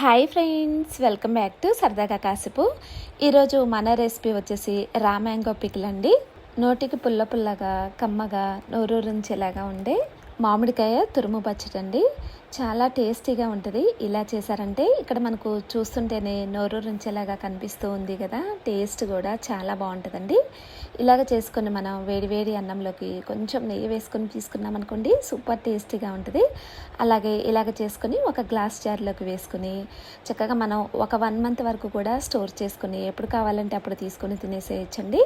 Hi friends welcome back to Saradaga Kasepu ఈరోజు మన recipe వచ్చేసి రా మ్యాంగో పికిల్ అండి నోటికి పుల్ల పుల్లగా కమ్మగా నోరూరించేలాగా ఉండే మామిడికాయ తురుము పచ్చడి అండి చాలా టేస్టీగా ఉంటుంది. ఇలా చేశారంటే ఇక్కడ మనకు చూస్తుంటేనే నోరూరించేలాగా కనిపిస్తూ ఉంది కదా. టేస్ట్ కూడా చాలా బాగుంటుందండి. ఇలాగ చేసుకుని మనం వేడివేడి అన్నంలోకి కొంచెం నెయ్యి వేసుకొని తీసుకున్నాం అనుకోండి సూపర్ టేస్టీగా ఉంటుంది. అలాగే ఇలాగ చేసుకొని ఒక గ్లాస్ జార్లోకి వేసుకొని చక్కగా మనం ఒక వన్ మంత్ వరకు కూడా స్టోర్ చేసుకుని ఎప్పుడు కావాలంటే అప్పుడు తీసుకొని తినేసేయచ్చండి.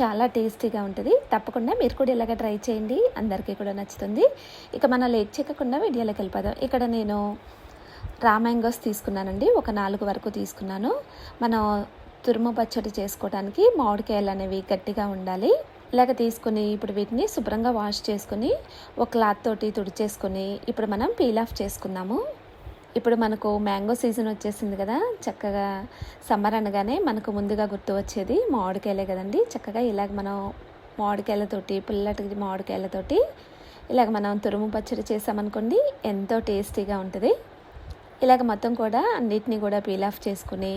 చాలా టేస్టీగా ఉంటుంది. తప్పకుండా మీరు కూడా ఇలాగ ట్రై చేయండి. అందరికీ కూడా నచ్చుతుంది. ఇక మనం లేట్ చేయకుండా వీడియోలోకి వెళ్ళిపోదాం. ఇక్కడ నేను రా మ్యాంగోస్ తీసుకున్నానండి. ఒక నాలుగు వరకు తీసుకున్నాను. మనం తురుము పచ్చడి చేసుకోవడానికి మామిడికాయలు అనేవి గట్టిగా ఉండాలి. ఇలాగ తీసుకుని ఇప్పుడు వీటిని శుభ్రంగా వాష్ చేసుకుని ఒక క్లాత్ తోటి తుడిచేసుకొని ఇప్పుడు మనం పీల్ ఆఫ్ చేసుకుందాము. ఇప్పుడు మనకు మ్యాంగో సీజన్ వచ్చేసింది కదా చక్కగా సమ్మర్ అనగానే మనకు ముందుగా గుర్తు వచ్చేది మామిడికాయలే కదండి. చక్కగా ఇలాగ మనం మామిడికాయలతోటి పుల్లటి మామిడికాయలతోటి ఇలాగ మనం తురుము పచ్చడి చేసామనుకోండి ఎంతో టేస్టీగా ఉంటుంది. ఇలాగ మొత్తం కూడా అన్నిటినీ కూడా పీల్ ఆఫ్ చేసుకుని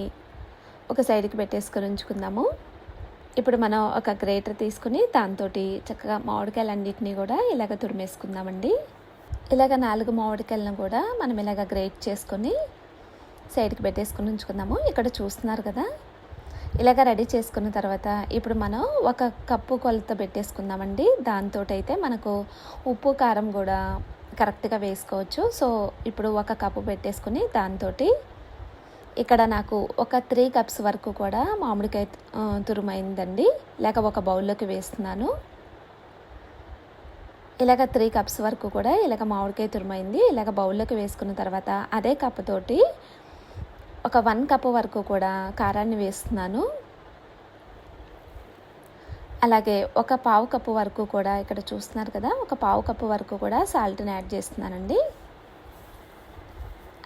ఒక సైడ్కి పెట్టేసుకొని ఉంచుకుందాము. ఇప్పుడు మనం ఒక గ్రేటర్ తీసుకుని దాంతో చక్కగా మామిడికాయలన్నింటినీ కూడా ఇలాగ తురిమేసుకుందామండి. ఇలాగ నాలుగు మామిడికాయలను కూడా మనం ఇలాగ గ్రేట్ చేసుకొని సైడ్కి పెట్టేసుకుని ఉంచుకుందాము. ఇక్కడ చూస్తున్నారు కదా? ఇలాగ రెడీ చేసుకున్న తర్వాత ఇప్పుడు మనం ఒక కప్పు కొలత పెట్టేసుకుందామండి. దాంతో అయితే మనకు ఉప్పు కారం కూడా కరెక్ట్గా వేసుకోవచ్చు. సో ఇప్పుడు ఒక కప్పు పెట్టేసుకుని దాంతో ఇక్కడ నాకు ఒక త్రీ కప్స్ వరకు కూడా మామిడికాయ తురుమైందండి. లేక ఒక బౌల్లోకి వేస్తున్నాను. ఇలాగ త్రీ కప్స్ వరకు కూడా ఇలాగ మామిడికాయ తురుమైంది. ఇలాగ బౌల్లోకి వేసుకున్న తర్వాత అదే కప్పుతోటి ఒక వన్ కప్ వరకు కూడా కారాన్ని వేస్తున్నాను. అలాగే ఒక పావు కప్పు వరకు కూడా ఇక్కడ చూస్తున్నారు కదా ఒక పావు కప్పు వరకు కూడా సాల్ట్ని యాడ్ చేస్తున్నానండి.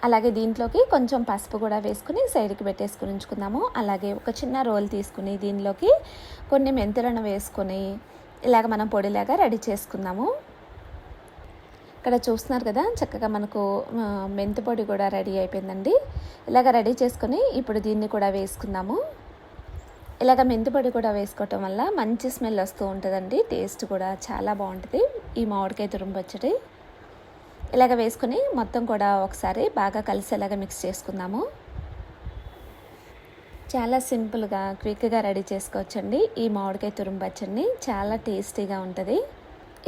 అలాగే దీంట్లోకి కొంచెం పసుపు కూడా వేసుకుని సైడ్కి పెట్టేసుకుని ఉంచుకుందాము అలాగే ఒక చిన్న రోల్ తీసుకుని దీనిలోకి కొన్ని మెంతులను వేసుకొని ఇలాగ మనం పొడిలాగా రెడీ చేసుకుందాము. ఇక్కడ చూస్తున్నారు కదా చక్కగా మనకు మెంతి పొడి కూడా రెడీ అయిపోయిందండి. ఇలాగ రెడీ చేసుకొని ఇప్పుడు దీన్ని కూడా వేసుకుందాము. ఇలాగ మెంతి పొడి కూడా వేసుకోవటం వల్ల మంచి స్మెల్ వస్తూ ఉంటుందండి. టేస్ట్ కూడా చాలా బాగుంటుంది. ఈ మామిడికాయ తురుము పచ్చడి. ఇలాగ వేసుకుని మొత్తం కూడా ఒకసారి బాగా కలిసేలాగా మిక్స్ చేసుకుందాము. చాలా సింపుల్గా క్విక్గా రెడీ చేసుకోవచ్చండి. ఈ మామిడికాయ తురుము పచ్చడిని చాలా టేస్టీగా ఉంటుంది.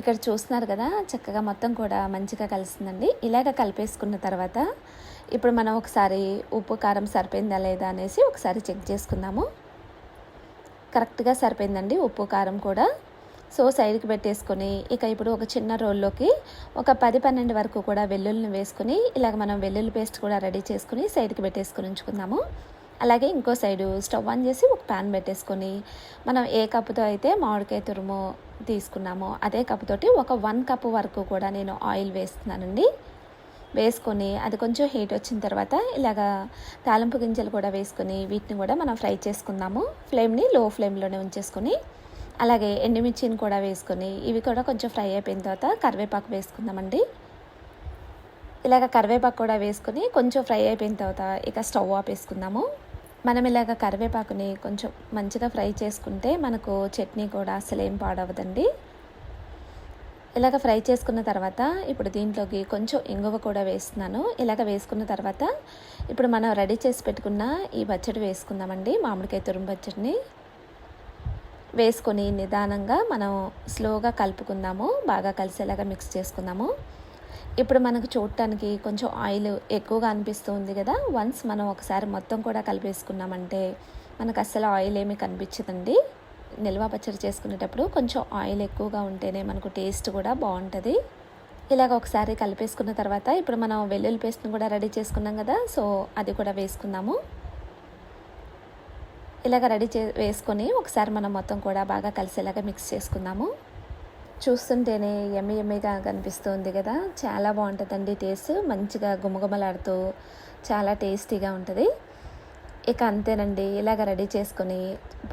ఇక్కడ చూస్తున్నారు కదా చక్కగా మొత్తం కూడా మంచిగా కలిసిందండి. ఇలాగ కలిపేసుకున్న తర్వాత ఇప్పుడు మనం ఒకసారి ఉప్పు కారం సరిపోయిందా లేదా అనేసి ఒకసారి చెక్ చేసుకుందాము. కరెక్ట్గా సరిపోయిందండి ఉప్పు కారం కూడా. సో సైడ్కి పెట్టేసుకొని ఇక ఇప్పుడు ఒక చిన్న రోల్లోకి ఒక పది పన్నెండు వరకు కూడా వెల్లుల్లిని వేసుకుని ఇలాగ మనం వెల్లుల్లి పేస్ట్ కూడా రెడీ చేసుకుని సైడ్కి పెట్టేసుకొని ఉంచుకుందాము. అలాగే ఇంకో సైడు స్టవ్ ఆన్ చేసి ఒక ప్యాన్ పెట్టేసుకొని మనం ఏ కప్పుతో అయితే మామిడికాయ తురుము తీసుకున్నామో అదే కప్పుతోటి ఒక వన్ కప్ వరకు కూడా నేను ఆయిల్ వేస్తున్నానండి. వేసుకొని అది కొంచెం హీట్ వచ్చిన తర్వాత ఇలాగా తాలింపు గింజలు కూడా వేసుకొని వీటిని కూడా మనం ఫ్రై చేసుకుందాము. ఫ్లేమ్ని లో ఫ్లేమ్లోనే ఉంచేసుకొని అలాగే ఎండుమిర్చిని కూడా వేసుకొని ఇవి కూడా కొంచెం ఫ్రై అయిపోయిన తర్వాత కరివేపాకు వేసుకుందామండి. ఇలాగ కరివేపాకు కూడా వేసుకొని కొంచెం ఫ్రై అయిపోయిన తర్వాత ఇక స్టవ్ ఆఫ్ వేసుకుందాము మనం ఇలాగ కరివేపాకుని కొంచెం మంచిగా ఫ్రై చేసుకుంటే మనకు చట్నీ కూడా అసలు ఏం పాడవదండి. ఇలాగ ఫ్రై చేసుకున్న తర్వాత ఇప్పుడు దీంట్లోకి కొంచెం ఇంగువ కూడా వేస్తున్నాను. ఇలాగ వేసుకున్న తర్వాత ఇప్పుడు మనం రెడీ చేసి పెట్టుకున్న ఈ పచ్చడి వేసుకుందామండి మామిడికాయ తురుము పచ్చడిని. వేసుకొని నిదానంగా మనం స్లోగా కలుపుకుందాము బాగా కలిసేలాగా మిక్స్ చేసుకుందాము. ఇప్పుడు మనకు చూడటానికి కొంచెం ఆయిల్ ఎక్కువగా అనిపిస్తుంది కదా వన్స్ మనం ఒకసారి మొత్తం కూడా కలిపేసుకున్నామంటే మనకు అస్సలు ఆయిల్ ఏమీ కనిపించదండి. నిల్వ పచ్చడి చేసుకునేటప్పుడు కొంచెం ఆయిల్ ఎక్కువగా ఉంటేనే మనకు టేస్ట్ కూడా బాగుంటుంది. ఇలాగ ఒకసారి కలిపేసుకున్న తర్వాత ఇప్పుడు మనం వెల్లుల్లి పేస్ట్ని కూడా రెడీ చేసుకున్నాం కదా సో అది కూడా వేసుకుందాము. ఇలాగ రెడీ చే వేసుకొని ఒకసారి మనం మొత్తం కూడా బాగా కలిసేలాగా మిక్స్ చేసుకుందాము. చూస్తుంటేనే ఎమ్మె ఎమ్మిగా కనిపిస్తుంది కదా. చాలా బాగుంటుందండి టేస్ట్. మంచిగా గుమగుమలాడుతూ చాలా టేస్టీగా ఉంటుంది. ఇక అంతేనండి. ఇలాగ రెడీ చేసుకొని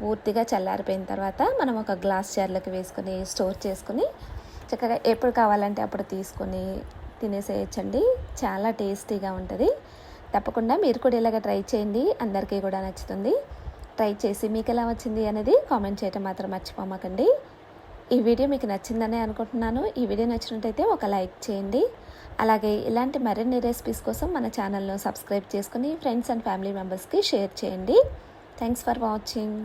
పూర్తిగా చల్లారిపోయిన తర్వాత మనం ఒక గ్లాస్ జార్లోకి వేసుకొని స్టోర్ చేసుకొని చక్కగా ఎప్పుడు కావాలంటే అప్పుడు తీసుకొని తినేసేయచ్చండి. చాలా టేస్టీగా ఉంటుంది. తప్పకుండా మీరు కూడా ఇలాగ ట్రై చేయండి. అందరికీ కూడా నచ్చుతుంది. ట్రై చేసి మీకు ఎలా వచ్చింది అనేది కామెంట్ చేయటం మాత్రం మర్చిపోమాకండి. ఈ వీడియో మీకు నచ్చిందని అనుకుంటున్నాను. ఈ వీడియో నచ్చినట్టయితే ఒక లైక్ చేయండి. అలాగే ఇలాంటి మరిన్ని రెసిపీస్ కోసం మన ఛానల్ను సబ్స్క్రైబ్ చేసుకుని ఫ్రెండ్స్ అండ్ ఫ్యామిలీ మెంబర్స్కి షేర్ చేయండి. Thanks for watching